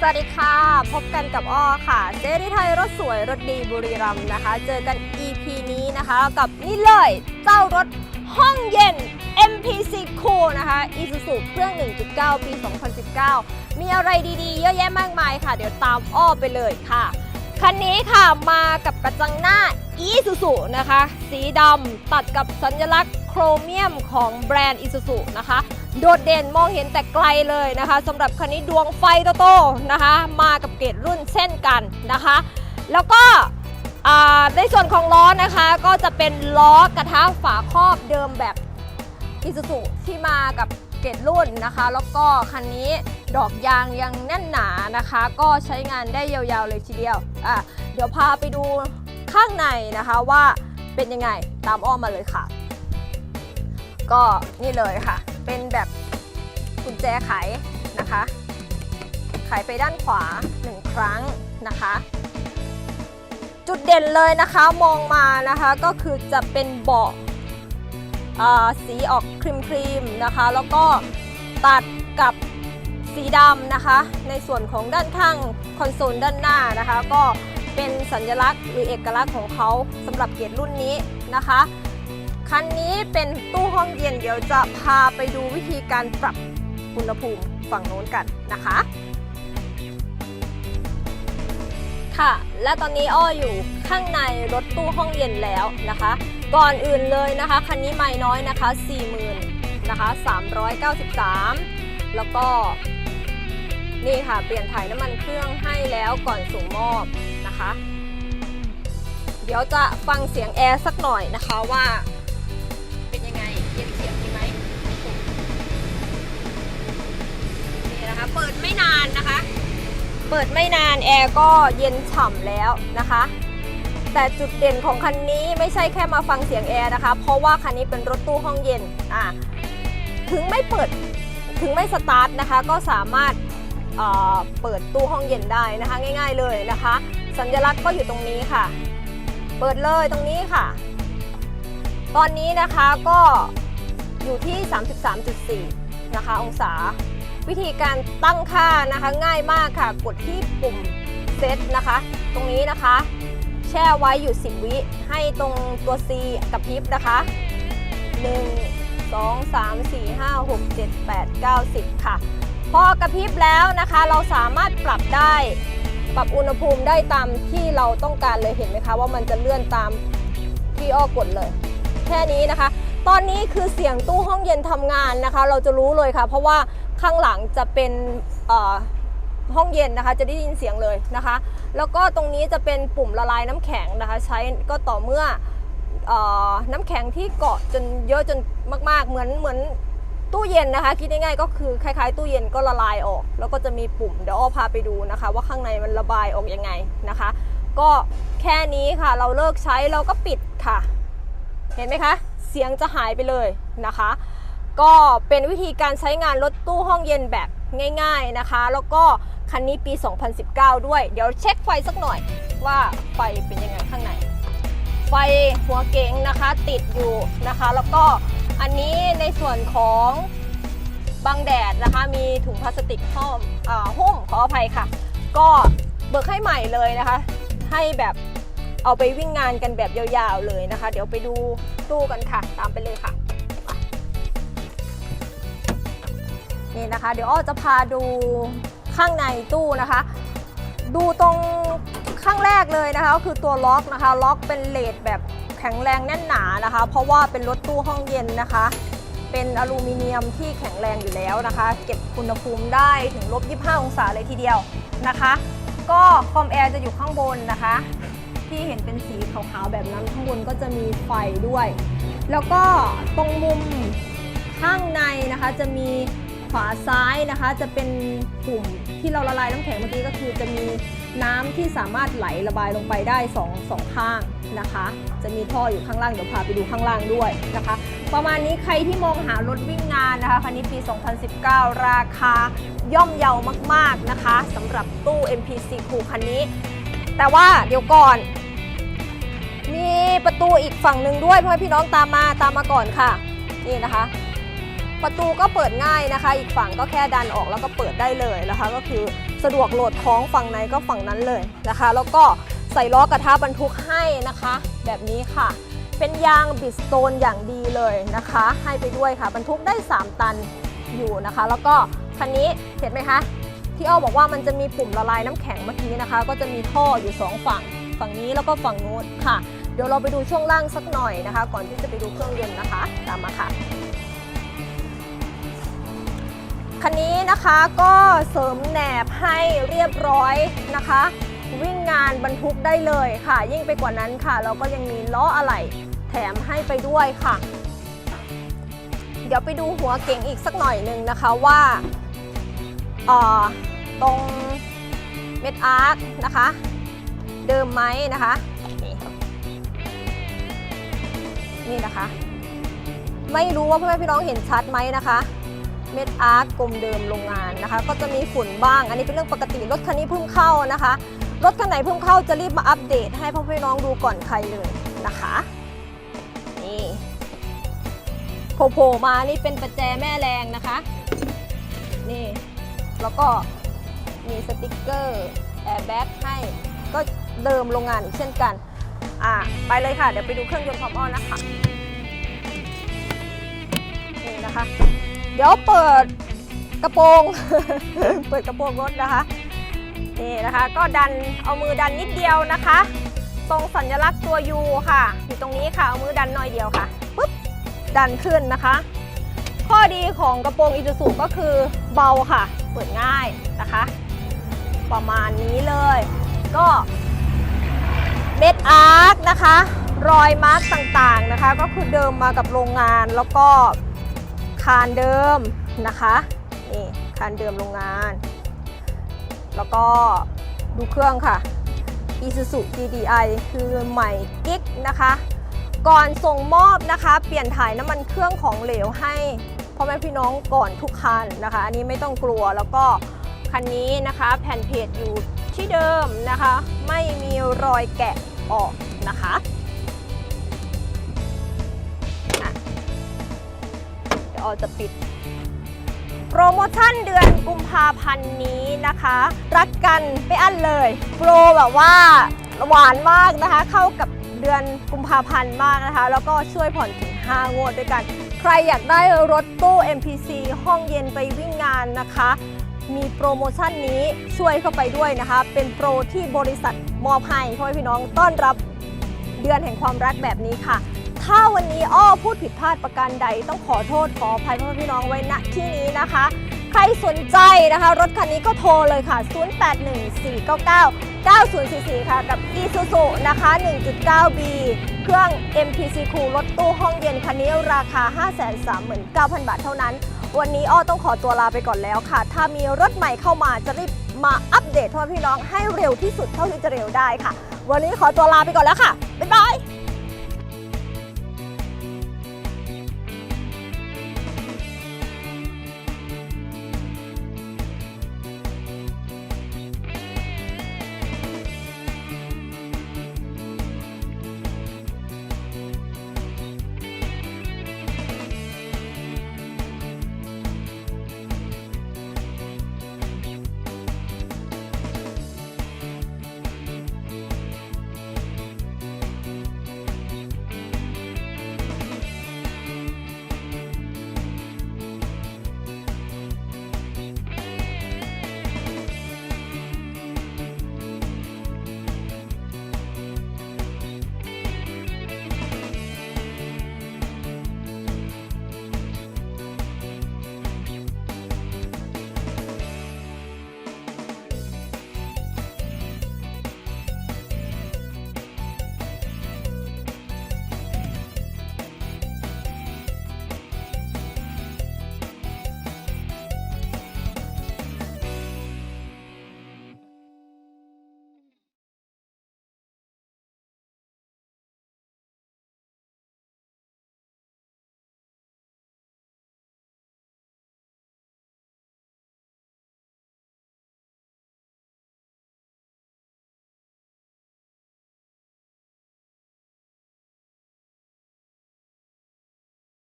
สวัสดีค่ะ พบกันกับอ้อค่ะ เจริไทยรถสวยรถดีบุรีรัมย์นะคะ เจอกัน EP นี้นะคะกับนี่เลย เจ้ารถห้องเย็น MPC Cool นะคะ Isuzu เครื่อง 1.9 ปี 2019 มีอะไรดีๆ เยอะแยะมากมายค่ะ เดี๋ยวตามอ้อไปเลยค่ะ คันนี้ค่ะมากับกระจังหน้า Isuzu นะคะ สีดำตัดกับสัญลักษณ์ ครเมียมของแบรนด์ Isuzu นะคะ โดดเด่นมองเห็นแต่ไกลเลยนะคะสำหรับคันนี้ดวงไฟโตๆนะคะ มากับเกรดรุ่นเช่นกันนะคะ แล้วก็ในส่วนของล้อนะคะก็จะเป็นล้อกระทะฝาครอบเดิมแบบอิซูซุที่มากับเกรดรุ่นนะคะ แล้วก็คันนี้ดอกยางยังแน่นหนานะคะ ก็ใช้งานได้ยาวๆเลยทีเดียวอะเดี๋ยวพาไปดูข้างในนะคะว่าเป็นยังไงตามอ้อมมาเลยค่ะ ก็นี่เลยค่ะ เป็นแบบกุญแจไขนะคะ ไขไปด้านขวาหนึ่งครั้งนะคะ จุดเด่นเลยนะคะมองมานะคะก็คือจะเป็นเบาะาสีออกครีมครีมๆนะคะ แล้วก็ตัดกับสีดำนะคะ ในส่วนของด้านข้างคอนโซลด้านหน้านะคะ ก็เป็นสัญลักษณ์หรือเอกลักษณ์ของเขาสำหรับเกียรติรุ่นนี้นะคะ คันนี้เป็นตู้ห้องเย็นเดี๋ยวจะพาไปดูวิธีการปรับอุณหภูมิฝั่งโน้นกันนะคะ ค่ะ และตอนนี้อ้ออยู่ข้างในรถตู้ห้องเย็นแล้วนะคะ ก่อนอื่นเลยนะคะ คันนี้ไม่น้อยนะคะ 40,000นะคะ393 แล้วก็นี่ค่ะ เปลี่ยนถ่ายน้ำมันเครื่องให้แล้วก่อนส่งมอบนะคะ เดี๋ยวจะฟังเสียงแอร์สักหน่อยนะคะว่า นะคะ เปิดไม่นานนะคะ เปิดไม่นานแอร์ก็เย็นฉ่ำแล้วนะคะ แต่จุดเด่นของคันนี้ไม่ใช่แค่มาฟังเสียงแอร์นะคะ เพราะว่าคันนี้เป็นรถตู้ห้องเย็นอะถึงไม่เปิดถึงไม่สตาร์ทนะคะ ก็สามารถเเปิดตู้ห้องเย็นได้นะคะ ง่าย ๆเลยนะคะ สัญลักษณ์ก็อยู่ตรงนี้ค่ะ เปิดเลยตรงนี้ค่ะ ตอนนี้นะคะก็อยู่ที่ 33.4 นะคะองศา วิธีการตั้งค่านะคะง่ายมากค่ะ กดที่ปุ่มเซตนะคะ ตรงนี้นะคะ แช่ไว้อยู่ 10 วิให้ตรงตัว C กับพริบนะคะ 1 2 3 4 5 6 7 8 9 10 ค่ะ พอกระพริบแล้วนะคะ เราสามารถปรับได้ปรับอุณหภูมิได้ตามที่เราต้องการเลยเห็นไหมคะ ว่ามันจะเลื่อนตามที่อ้อกดเลย แค่นี้นะคะ ตอนนี้คือเสียงตู้ห้องเย็นทำงานนะคะ เราจะรู้เลยค่ะ เพราะว่า ข้างหลังจะเป็นห้องเย็นนะคะ จะได้ยินเสียงเลยนะคะ แล้วก็ตรงนี้จะเป็นปุ่มละลายน้ำแข็งนะคะ ใช้ก็ต่อเมื่อออน้ำแข็งที่เกาะจนเยอะจนมาก ๆ เหมือนเหมือนตู้เย็นนะคะ คิดง่ายๆก็คือคล้ายๆ ตู้เย็นก็ละลายออก แล้วก็จะมีปุ่มเดี๋ยวอ้อพาไปดูนะคะ ว่าข้างในมันระบายออกยังไงนะคะ ก็แค่นี้ค่ะเราเลิกใช้เราก็ปิดค่ะ เห็นไหมคะ เสียงจะหายไปเลยนะคะ ก็เป็นวิธีการใช้งานรถตู้ห้องเย็นแบบง่าย ๆนะคะ แล้วก็คันนี้ปี 2019 ด้วย เดี๋ยวเช็คไฟสักหน่อยว่าไฟเป็นยังไงข้างใน ไฟหัวเก๋งนะคะติดอยู่นะคะ แล้วก็อันนี้ในส่วนของบังแดดนะคะ มีถุงพลาสติกห้อมอหุ้มขออภัยค่ะ ก็เบิกให้ใหม่เลยนะคะ ให้แบบเอาไปวิ่งงานกันแบบยาวๆเลยนะคะ เดี๋ยวไปดูตู้กันค่ะ ตามไปเลยค่ะ นี่นะคะ เดี๋ยวอ้อจะพาดูข้างในตู้นะคะ ดูตรงข้างแรกเลยนะคะก็คือตัวล็อกนะคะ ล็อกเป็นเลดแบบแข็งแรงแน่นหนานะคะ เพราะว่าเป็นรถตู้ห้องเย็นนะคะ เป็นอลูมิเนียมที่แข็งแรงอยู่แล้วนะคะ เก็บอุณหภูมิได้ถึงลบ 25 องศาเลยทีเดียวนะคะ ก็คอมแอร์จะอยู่ข้างบนนะคะ ที่เห็นเป็นสีขาวๆแบบนั้นข้างบนก็จะมีไฟด้วย แล้วก็ตรงมุมข้างในนะคะจะมี วาซ้ายนะคะ จะเป็นปุ่มที่เราละลายน้ำแข็งเมื่อกี้ก็คือจะมีน้ำที่สามารถไหลระบายลงไปได้สองสองข้างนะคะ จะมีท่ออยู่ข้างล่างเดี๋ยวพาไปดูข้างล่างด้วยนะคะ ประมาณนี้ใครที่มองหารถวิ่งงานนะคะคันนี้ปี 2019 ราคาย่อมเยาวมากๆนะคะสำหรับตู้ MPC คูคันนี้ แต่ว่าเดี๋ยวก่อน มีประตูอีกฝั่งหนึ่งด้วยเพื่อพี่น้องตามมาตามมาก่อนค่ะ นี่นะคะ ประตูก็เปิดง่ายนะคะ อีกฝั่งก็แค่ดันออกแล้วก็เปิดได้เลยนะคะ ก็คือสะดวกโหลดของฝั่งไหนก็ฝั่งนั้นเลยนะคะ แล้วก็ใส่ล้อกระทะบรรทุกให้นะคะ แบบนี้ค่ะ เป็นยางบิดสโตนอย่างดีเลยนะคะ ให้ไปด้วยค่ะ บรรทุกได้ 3 ตันอยู่นะคะ แล้วก็คันนี้เห็นไหมคะที่อ้อบอกว่ามันจะมีปุ่มละลายน้ำแข็งเมื่อกี้นะคะ ก็จะมีท่ออยู่ 2 ฝั่งฝั่งนี้แล้วก็ฝั่งนู้นค่ะ เดี๋ยวเราไปดูช่วงล่างสักหน่อยนะคะ ก่อนที่จะไปดูเครื่องยนต์นะคะ ตามมาค่ะ คันนี้นะคะก็เสริมแหนบให้เรียบร้อยนะคะ วิ่งงานบรรทุกได้เลยค่ะ ยิ่งไปกว่านั้นค่ะ เราก็ยังมีล้ออะไหล่แถมให้ไปด้วยค่ะ เดี๋ยวไปดูหัวเก๋งอีกสักหน่อยหนึ่งนะคะว่าเอ่อตรงเม็ดอาร์คนะคะ เดิมไหมนะคะ นี่นี่นะคะ ไม่รู้ว่าพ่อแม่พี่น้องเห็นชัดไหมนะคะ เม็ดอาร์ตกลมเดิมโรงงานนะคะ ก็จะมีฝุ่นบ้าง อันนี้เป็นเรื่องปกติรถคันนี้เพิ่งเข้านะคะ รถคันไหนเพิ่งเข้าจะรีบมาอัปเดต ให้พ่อพี่น้องดูก่อนใครเลยนะคะนี่โผล่ๆมานี่เป็นประแจแม่แรงนะคะนี่แล้วก็มีสติกเกอร์แอร์แบ็กให้ก็เดิมโรงงานอีกเช่นกันอะไปเลยค่ะ เดี๋ยวไปดูเครื่องยนต์พร้อมอ้อนนะคะนี่นะคะ เดี๋ยวเปิดกระโปรง เปิดกระโปรงรถนะคะนี่นะคะ ก็ดันเอามือดันนิดเดียวนะคะ ตรงสัญลักษณ์ตัว U ค่ะอยู่ตรงนี้ค่ะเอามือดันหน่อยเดียวค่ะปุ๊บดันขึ้นนะคะ ข้อดีของกระโปรงอิ u ู u ก็คือเบาค่ะ เปิดง่ายนะคะ ประมาณนี้เลย ก็เม็ดอาร์คนะคะ รอยมาร์กต่างๆนะคะ ก็คือเดิมมากับโรงงานแล้วก็ คานเดิมนะคะนี่คานเดิมโรงงาน แล้วก็ดูเครื่องค่ะ Isuzu GDI คือใหม่กิ๊กนะคะ ก่อนส่งมอบนะคะ เปลี่ยนถ่ายน้ำมันเครื่องของเหลวให้พ่อแม่พี่น้องก่อนทุกคันนะคะ อันนี้ไม่ต้องกลัวแล้วก็คันนี้นะคะแผ่นเพจอยู่ที่เดิมนะคะ ไม่มีรอยแกะออกนะคะ ดี๋ยวออจะปิด โปรโมชั่นเดือนกุมภาพันธ์นี้นะคะ รักกันไม่อั้นเลย โปรแบบว่าหวานมากนะคะ เข้ากับเดือนกุมภาพันธ์มากนะคะ แล้วก็ช่วยผ่อนถึง 5 งวดด้วยกัน ใครอยากได้รถตู้ MPC ห้องเย็นไปวิ่งงานนะคะ มีโปรโมชั่นนี้ช่วยเข้าไปด้วยนะคะ เป็นโปรที่บริษัทมอบให้พ่อแม่พี่น้องต้อนรับเดือนแห่งความรักแบบนี้ค่ะ ถ้าวันนี้อ้อพูดผิดพลาดประการใด ต้องขอโทษขออภัยพ่อพี่น้องไว้ณที่นี้นะคะ ใครสนใจนะคะ รถคันนี้ก็โทรเลยค่ะ 0814999044 ค่ะ กับ Isuzu นะคะ 1.9B เครื่อง MPC Cool รถตู้ห้องเย็นคันนี้ราคา 539,000 บาทเท่านั้น วันนี้อ้อต้องขอตัวลาไปก่อนแล้วค่ะ ถ้ามีรถใหม่เข้ามาจะรีบมาอัปเดตพ่อพี่น้องให้เร็วที่สุดเท่าที่จะเร็วได้ค่ะ วันนี้ขอตัวลาไปก่อนแล้วค่ะบ๊ายบาย